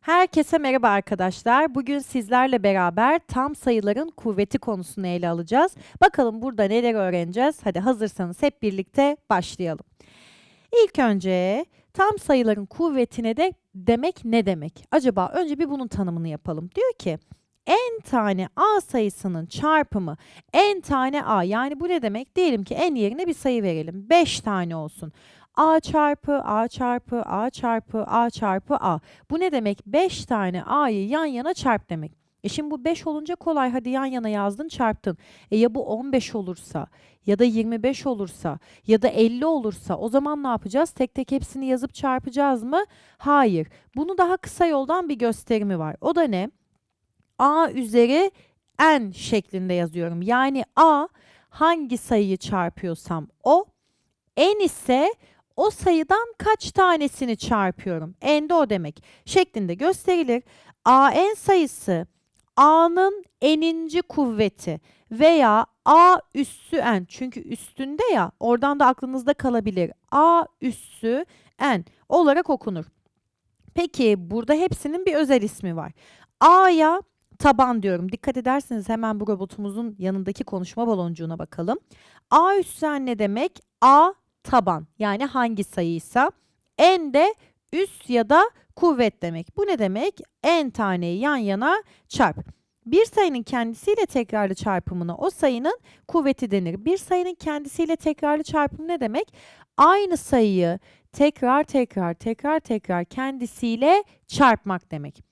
Herkese merhaba arkadaşlar. Bugün sizlerle beraber tam sayıların kuvveti konusunu ele alacağız. Bakalım burada neler öğreneceğiz? Hadi hazırsanız hep birlikte başlayalım. İlk önce tam sayıların kuvvetine de demek ne demek? Acaba önce bir bunun tanımını yapalım. Diyor ki n tane a sayısının çarpımı n tane a yani bu ne demek? Diyelim ki n yerine bir sayı verelim. 5 tane olsun. A çarpı a çarpı a çarpı a çarpı a. Bu ne demek? 5 tane a'yı yan yana çarp demek. E şimdi bu 5 olunca kolay hadi yan yana yazdın çarptın. E ya bu 15 olursa ya da 25 olursa ya da 50 olursa o zaman ne yapacağız? Tek tek hepsini yazıp çarpacağız mı? Hayır. Bunu daha kısa yoldan bir gösterimi var. O da ne? a üzeri n şeklinde yazıyorum. Yani a hangi sayıyı çarpıyorsam o, n ise o sayıdan kaç tanesini çarpıyorum. n de o demek şeklinde gösterilir. a n sayısı a'nın n'inci kuvveti veya a üssü n çünkü üstünde ya oradan da aklınızda kalabilir. a üssü n olarak okunur. Peki burada hepsinin bir özel ismi var. a'ya taban diyorum. Dikkat ederseniz hemen bu robotumuzun yanındaki konuşma baloncuğuna bakalım. A üssü ne demek? A taban yani hangi sayıysa. N de üs ya da kuvvet demek. Bu ne demek? N taneyi yan yana çarp. Bir sayının kendisiyle tekrarlı çarpımına o sayının kuvveti denir. Bir sayının kendisiyle tekrarlı çarpımı ne demek? Aynı sayıyı tekrar tekrar tekrar tekrar kendisiyle çarpmak demek.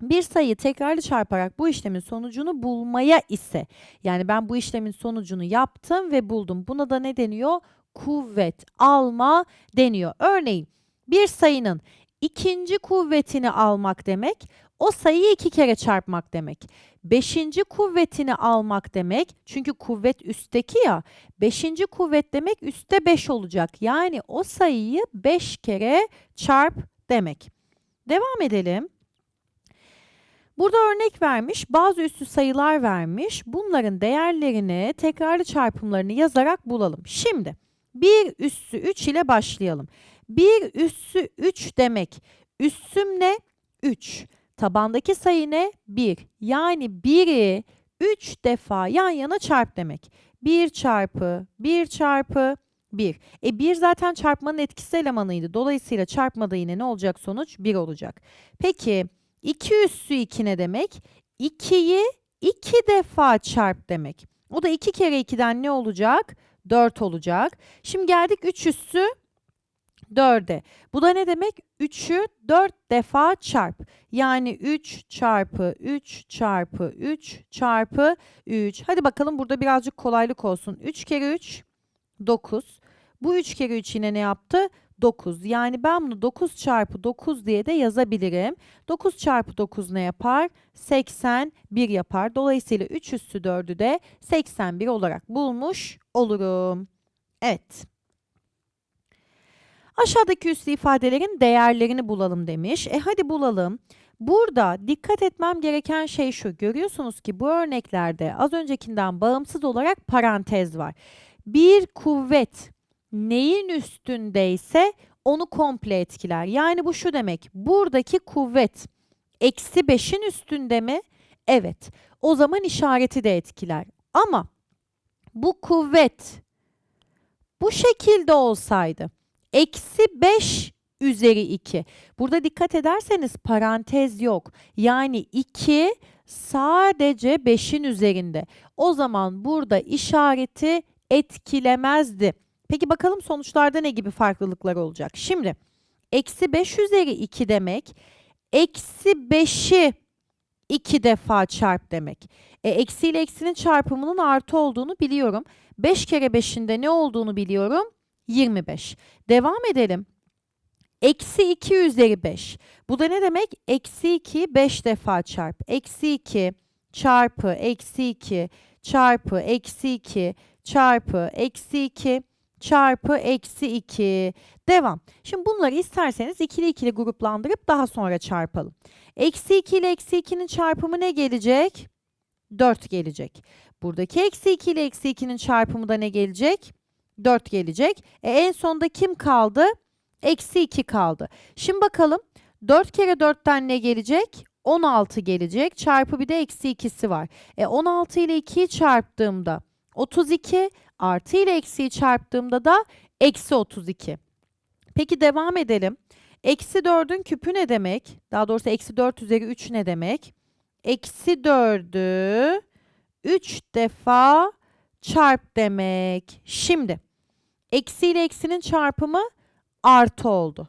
Bir sayıyı tekrarlı çarparak bu işlemin sonucunu bulmaya ise yani ben bu işlemin sonucunu yaptım ve buldum. Buna da ne deniyor? Kuvvet alma deniyor. Örneğin bir sayının ikinci kuvvetini almak demek o sayıyı iki kere çarpmak demek. Beşinci kuvvetini almak demek çünkü kuvvet üstteki ya beşinci kuvvet demek üstte beş olacak. Yani o sayıyı beş kere çarp demek. Devam edelim. Burada örnek vermiş, bazı üstü sayılar vermiş. Bunların değerlerini, tekrarlı çarpımlarını yazarak bulalım. Şimdi 1 üssü 3 ile başlayalım. 1 üssü 3 demek. Üssüm ne? 3. Tabandaki sayı ne? 1. Yani 1'i 3 defa yan yana çarp demek. 1 çarpı 1 çarpı 1. E 1 zaten çarpmanın etkisi elemanıydı. Dolayısıyla çarpmada yine ne olacak sonuç? 1 olacak. Peki 2 üssü 2 ne demek? 2'yi 2 defa çarp demek. O da 2 kere 2'den ne olacak? 4 olacak. Şimdi geldik 3 üssü 4'e. Bu da ne demek? 3'ü 4 defa çarp. Yani 3 çarpı 3 çarpı 3 çarpı 3. Hadi bakalım burada birazcık kolaylık olsun. 3 kere 3 9. Bu 3 kere 3 yine ne yaptı? 9. Yani ben bunu 9 çarpı 9 diye de yazabilirim. 9 çarpı 9 ne yapar? 81 yapar. Dolayısıyla 3 üssü 4'ü de 81 olarak bulmuş olurum. Evet. Aşağıdaki üslü ifadelerin değerlerini bulalım demiş. E hadi bulalım. Burada dikkat etmem gereken şey şu. Görüyorsunuz ki bu örneklerde az öncekinden bağımsız olarak parantez var. Bir kuvvet neyin üstündeyse onu komple etkiler. Yani bu şu demek. Buradaki kuvvet eksi 5'in üstünde mi? Evet. O zaman işareti de etkiler. Ama bu kuvvet bu şekilde olsaydı eksi 5 üzeri 2. Burada dikkat ederseniz parantez yok. Yani 2 sadece 5'in üzerinde. O zaman burada işareti etkilemezdi. Peki bakalım sonuçlarda ne gibi farklılıklar olacak? Şimdi eksi 5 üzeri 2 demek eksi 5'i 2 defa çarp demek. E, eksi ile eksinin çarpımının artı olduğunu biliyorum. 5 kere 5'in de ne olduğunu biliyorum? 25. Devam edelim. Eksi 2 üzeri 5. Bu da ne demek? Eksi 2 5 defa çarp. Eksi 2 çarpı eksi 2 çarpı eksi 2 çarpı eksi 2 çarpı eksi 2. Devam. Şimdi bunları isterseniz ikili ikili gruplandırıp daha sonra çarpalım. Eksi 2 ile eksi 2'nin çarpımı ne gelecek? 4 gelecek. Buradaki eksi 2 ile eksi 2'nin çarpımı da ne gelecek? 4 gelecek. E en sonda kim kaldı? Eksi 2 kaldı. Şimdi bakalım. 4 kere 4'ten ne gelecek? 16 gelecek. Çarpı bir de eksi 2'si var. E 16 ile 2'yi çarptığımda 32 artı ile eksiyi çarptığımda da eksi 32. Peki devam edelim. Eksi 4'ün küpü ne demek? Daha doğrusu eksi 4 üzeri 3 ne demek? Eksi 4'ü 3 defa çarp demek. Şimdi eksi ile eksinin çarpımı artı oldu.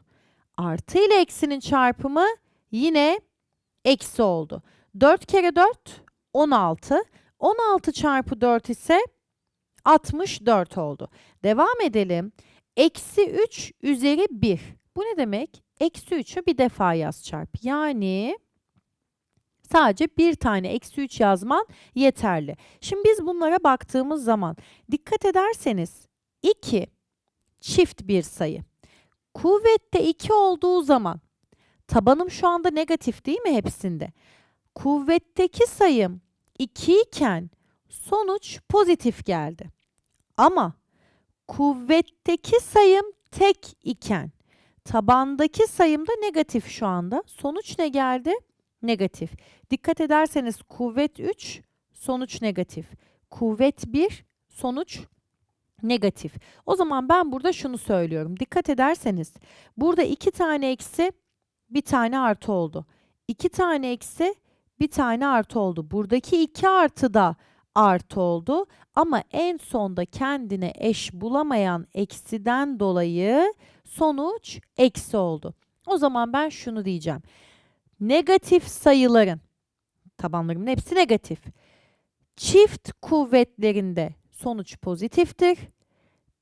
Artı ile eksinin çarpımı yine eksi oldu. 4 kere 4 16. 16 çarpı 4 ise 64 oldu. Devam edelim. Eksi 3 üzeri 1. Bu ne demek? Eksi 3'ü bir defa yaz çarp. Yani sadece bir tane eksi 3 yazman yeterli. Şimdi biz bunlara baktığımız zaman dikkat ederseniz 2 çift bir sayı. Kuvvette 2 olduğu zaman tabanım şu anda negatif değil mi hepsinde? Kuvvetteki sayım 2 iken sonuç pozitif geldi. Ama kuvvetteki sayım tek iken tabandaki sayım da negatif şu anda. Sonuç ne geldi? Negatif. Dikkat ederseniz kuvvet 3, sonuç negatif. Kuvvet 1, sonuç negatif. O zaman ben burada şunu söylüyorum. Dikkat ederseniz burada iki tane eksi, bir tane artı oldu. İki tane eksi, bir tane artı oldu. Buradaki iki artı da artı oldu. Ama en sonda kendine eş bulamayan eksiden dolayı sonuç eksi oldu. O zaman ben şunu diyeceğim. Negatif sayıların, tabanlarımın hepsi negatif. Çift kuvvetlerinde sonuç pozitiftir.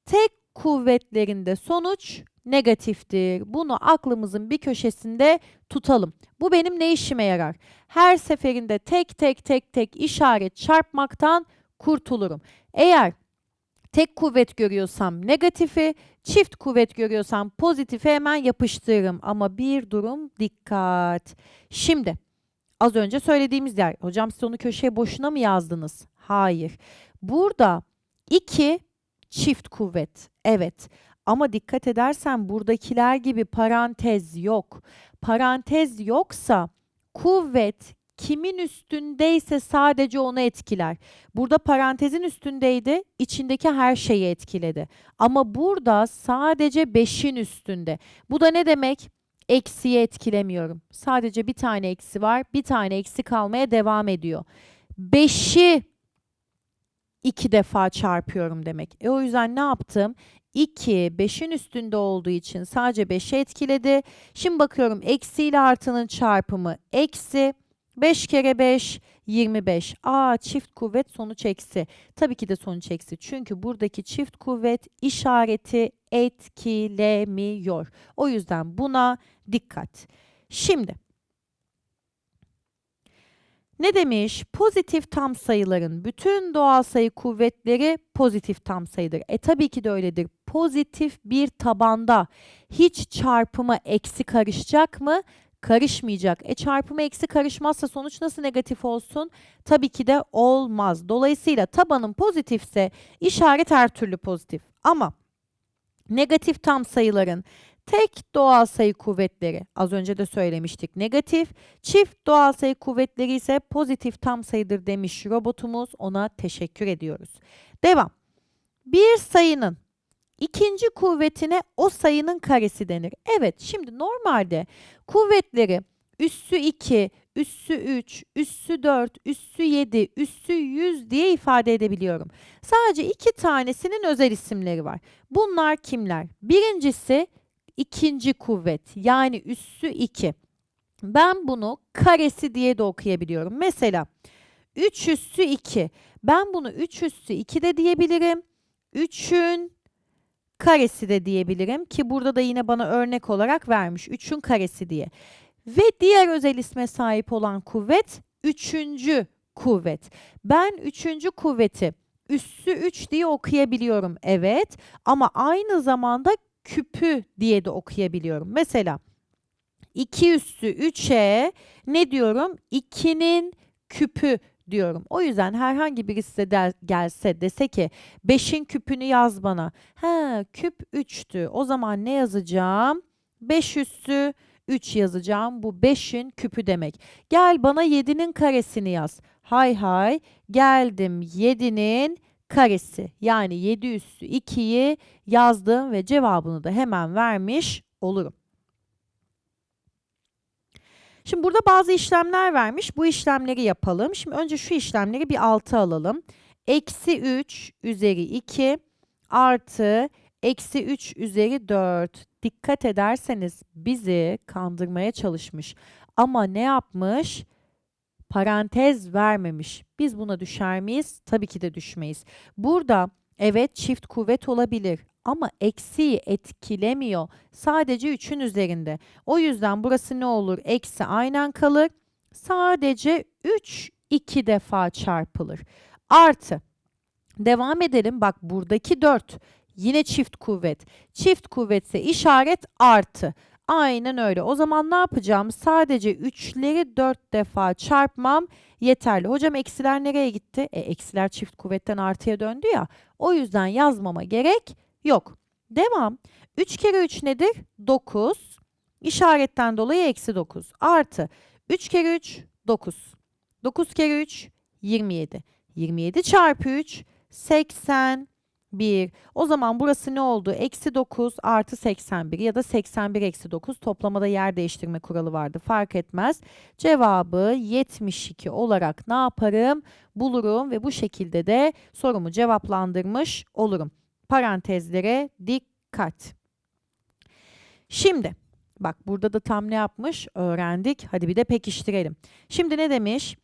Tek kuvvetlerinde sonuç negatiftir. Bunu aklımızın bir köşesinde tutalım. Bu benim ne işime yarar? Her seferinde tek tek tek tek işaret çarpmaktan kurtulurum. Eğer tek kuvvet görüyorsam negatifi, çift kuvvet görüyorsam pozitifi hemen yapıştırırım. Ama bir durum dikkat. Şimdi az önce söylediğimiz yer. Hocam siz onu köşeye boşuna mı yazdınız? Hayır. Burada 2 çift kuvvet. Evet. Ama dikkat edersen buradakiler gibi parantez yok. Parantez yoksa kuvvet kimin üstündeyse sadece onu etkiler. Burada parantezin üstündeydi, içindeki her şeyi etkiledi. Ama burada sadece 5'in üstünde. Bu da ne demek? Eksiyi etkilemiyorum. Sadece bir tane eksi var, bir tane eksi kalmaya devam ediyor. 5'i iki defa çarpıyorum demek. E o yüzden ne yaptım? 2, 5'in üstünde olduğu için sadece 5'e etkiledi. Şimdi bakıyorum eksi ile artının çarpımı eksi. 5 kere 5, 25. Aa çift kuvvet sonuç eksi. Tabii ki de sonuç eksi. Çünkü buradaki çift kuvvet işareti etkilemiyor. O yüzden buna dikkat. Şimdi ne demiş? Pozitif tam sayıların bütün doğal sayı kuvvetleri pozitif tam sayıdır. E tabii ki de öyledir. Pozitif bir tabanda hiç çarpıma eksi karışacak mı? Karışmayacak. E çarpıma eksi karışmazsa sonuç nasıl negatif olsun? Tabii ki de olmaz. Dolayısıyla tabanın pozitifse işaret her türlü pozitif. Ama negatif tam sayıların Tek doğal sayı kuvvetleri az önce de söylemiştik negatif. Çift doğal sayı kuvvetleri ise pozitif tam sayıdır demiş robotumuz. Ona teşekkür ediyoruz. Devam. Bir sayının ikinci kuvvetine o sayının karesi denir. Evet şimdi normalde kuvvetleri üssü 2, üssü 3, üssü 4, üssü 7, üssü 100 diye ifade edebiliyorum. Sadece iki tanesinin özel isimleri var. Bunlar kimler? Birincisi ikinci kuvvet yani üssü 2. Ben bunu karesi diye de okuyabiliyorum. Mesela 3 üssü 2. Ben bunu 3 üssü 2 de diyebilirim. 3'ün karesi de diyebilirim ki burada da yine bana örnek olarak vermiş. 3'ün karesi diye. Ve diğer özel isme sahip olan kuvvet üçüncü kuvvet. Ben üçüncü kuvveti üssü 3 diye okuyabiliyorum. Evet ama aynı zamanda küpü diye de okuyabiliyorum. Mesela 2 üssü 3'e ne diyorum? 2'nin küpü diyorum. O yüzden herhangi birisi de gelse dese ki 5'in küpünü yaz bana. Ha küp 3'tü. O zaman ne yazacağım? 5 üssü 3 yazacağım. Bu 5'in küpü demek. Gel bana 7'nin karesini yaz. Hay hay geldim 7'nin karesi. Yani 7 üssü 2'yi yazdım ve cevabını da hemen vermiş olurum. Şimdi burada bazı işlemler vermiş. Bu işlemleri yapalım. Şimdi önce şu işlemleri bir altı alalım. Eksi 3 üzeri 2 artı eksi 3 üzeri 4. Dikkat ederseniz bizi kandırmaya çalışmış. Ama ne yapmış? Parantez vermemiş. Biz buna düşer miyiz? Tabii ki de düşmeyiz. Burada evet çift kuvvet olabilir ama eksiği etkilemiyor. Sadece 3'ün üzerinde. O yüzden burası ne olur? Eksi aynen kalır. Sadece 3 iki defa çarpılır. Artı. Devam edelim. Bak buradaki 4 yine çift kuvvet. Çift kuvvetse işaret artı. Aynen öyle. O zaman ne yapacağım? Sadece 3'leri 4 defa çarpmam yeterli. Hocam eksiler nereye gitti? E, eksiler çift kuvvetten artıya döndü ya. O yüzden yazmama gerek yok. Devam. 3 kere 3 nedir? 9. İşaretten dolayı eksi 9. Artı 3 kere 3 9. 9 kere 3 27. 27 çarpı 3 81. O zaman burası ne oldu? Eksi 9 artı 81 ya da 81 eksi 9 toplamada yer değiştirme kuralı vardı. Fark etmez. Cevabı 72 olarak ne yaparım? Bulurum ve bu şekilde de sorumu cevaplandırmış olurum. Parantezlere dikkat. Şimdi bak burada da tam ne yapmış? Öğrendik. Hadi bir de pekiştirelim. Şimdi ne demiş?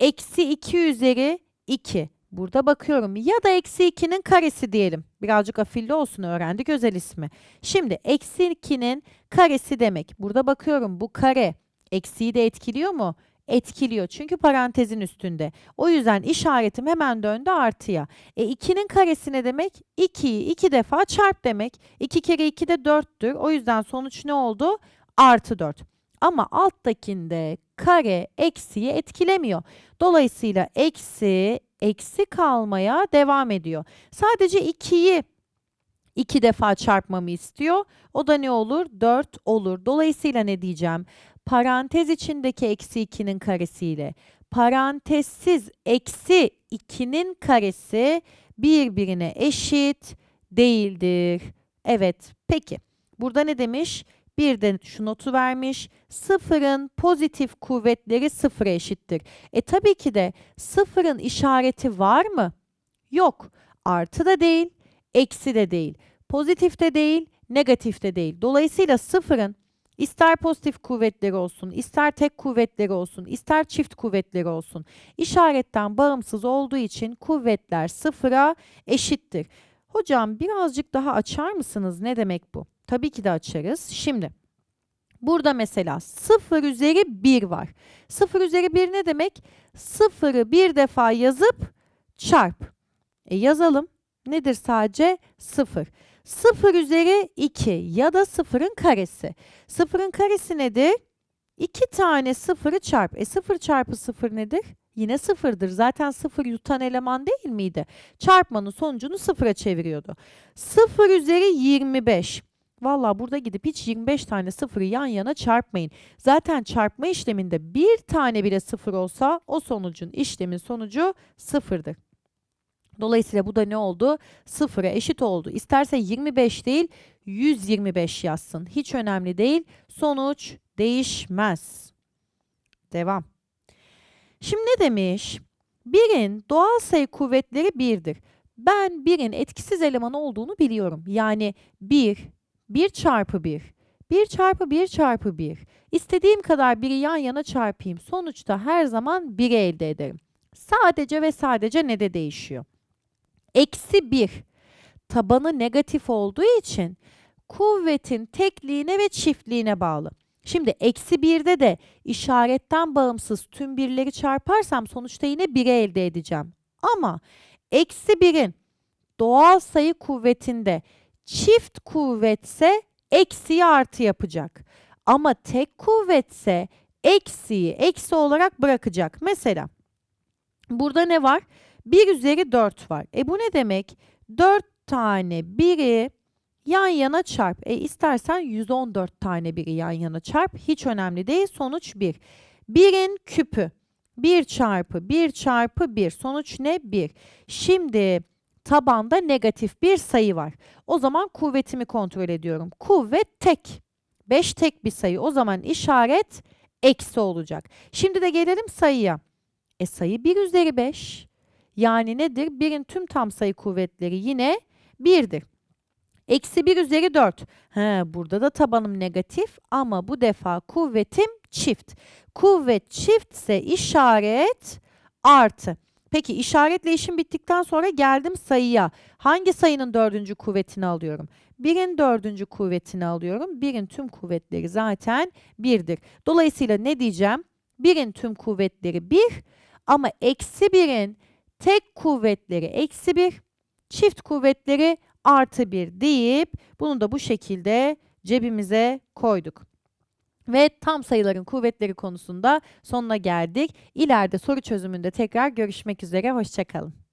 Eksi 2 üzeri 2. Burada bakıyorum ya da eksi 2'nin karesi diyelim. Birazcık afilli olsun öğrendik özel ismi. Şimdi eksi 2'nin karesi demek. Burada bakıyorum bu kare eksiği de etkiliyor mu? Etkiliyor çünkü parantezin üstünde. O yüzden işaretim hemen döndü artıya. E 2'nin karesi ne demek? 2'yi 2 defa çarp demek. 2 kere 2 de 4'tür. O yüzden sonuç ne oldu? Artı 4. Ama alttakinde kare eksiği etkilemiyor. Dolayısıyla eksi eksi kalmaya devam ediyor. Sadece 2'yi 2 defa çarpmamı istiyor. O da ne olur? 4 olur. Dolayısıyla ne diyeceğim? Parantez içindeki eksi 2'nin karesiyle parantezsiz eksi 2'nin karesi birbirine eşit değildir. Evet, peki. Burada ne demiş? Bir de şu notu vermiş. Sıfırın pozitif kuvvetleri sıfıra eşittir. E tabii ki de sıfırın işareti var mı? Yok. Artı da değil, eksi de değil. Pozitif de değil, negatif de değil. Dolayısıyla sıfırın ister pozitif kuvvetleri olsun, ister tek kuvvetleri olsun, ister çift kuvvetleri olsun. işaretten bağımsız olduğu için kuvvetler sıfıra eşittir. Hocam birazcık daha açar mısınız? Ne demek bu? Tabii ki de açarız. Şimdi burada mesela 0 üzeri 1 var. 0 üzeri 1 ne demek? 0'ı bir defa yazıp çarp. E yazalım. Nedir sadece? 0. 0 üzeri 2 ya da 0'ın karesi. 0'ın karesi nedir? 2 tane 0'ı çarp. E 0 çarpı 0 nedir? Yine sıfırdır. Zaten sıfır yutan eleman değil miydi? Çarpmanın sonucunu sıfıra çeviriyordu. 0 üzeri 25. Valla burada gidip hiç 25 tane sıfırı yan yana çarpmayın. Zaten çarpma işleminde bir tane bile sıfır olsa o sonucun işlemin sonucu sıfırdır. Dolayısıyla bu da ne oldu? Sıfıra eşit oldu. İsterse 25 değil 125 yazsın. Hiç önemli değil. Sonuç değişmez. Devam. Şimdi ne demiş? Birin doğal sayı kuvvetleri birdir. Ben birin etkisiz eleman olduğunu biliyorum. Yani 1, 1 çarpı 1, 1 çarpı 1 çarpı 1. İstediğim kadar biri yan yana çarpayım. Sonuçta her zaman 1'i elde ederim. Sadece ve sadece ne de değişiyor? Eksi 1 tabanı negatif olduğu için kuvvetin tekliğine ve çiftliğine bağlı. Şimdi eksi 1'de de işaretten bağımsız tüm birleri çarparsam sonuçta yine 1'i elde edeceğim. Ama eksi 1'in doğal sayı kuvvetinde çift kuvvetse eksiyi artı yapacak. Ama tek kuvvetse eksiyi eksi olarak bırakacak. Mesela burada ne var? 1 üzeri 4 var. E bu ne demek? 4 tane 1'i yan yana çarp. E istersen 114 tane biri yan yana çarp. Hiç önemli değil. Sonuç 1. 1'in küpü. 1 çarpı 1 çarpı 1. Sonuç ne? 1. Şimdi tabanda negatif bir sayı var. O zaman kuvvetimi kontrol ediyorum. Kuvvet tek. 5 tek bir sayı. O zaman işaret eksi olacak. Şimdi de gelelim sayıya. E sayı 1 üzeri 5. Yani nedir? 1'in tüm tam sayı kuvvetleri yine 1'dir. Eksi 1 üzeri 4. He, burada da tabanım negatif ama bu defa kuvvetim çift. Kuvvet çiftse işaret artı. Peki işaretle işim bittikten sonra geldim sayıya. Hangi sayının dördüncü kuvvetini alıyorum? 1'in dördüncü kuvvetini alıyorum. 1'in tüm kuvvetleri zaten 1'dir. Dolayısıyla ne diyeceğim? 1'in tüm kuvvetleri 1 ama eksi 1'in tek kuvvetleri eksi 1, çift kuvvetleri artı 1 deyip bunu da bu şekilde cebimize koyduk. Ve tam sayıların kuvvetleri konusunda sonuna geldik. İleride soru çözümünde tekrar görüşmek üzere. Hoşçakalın.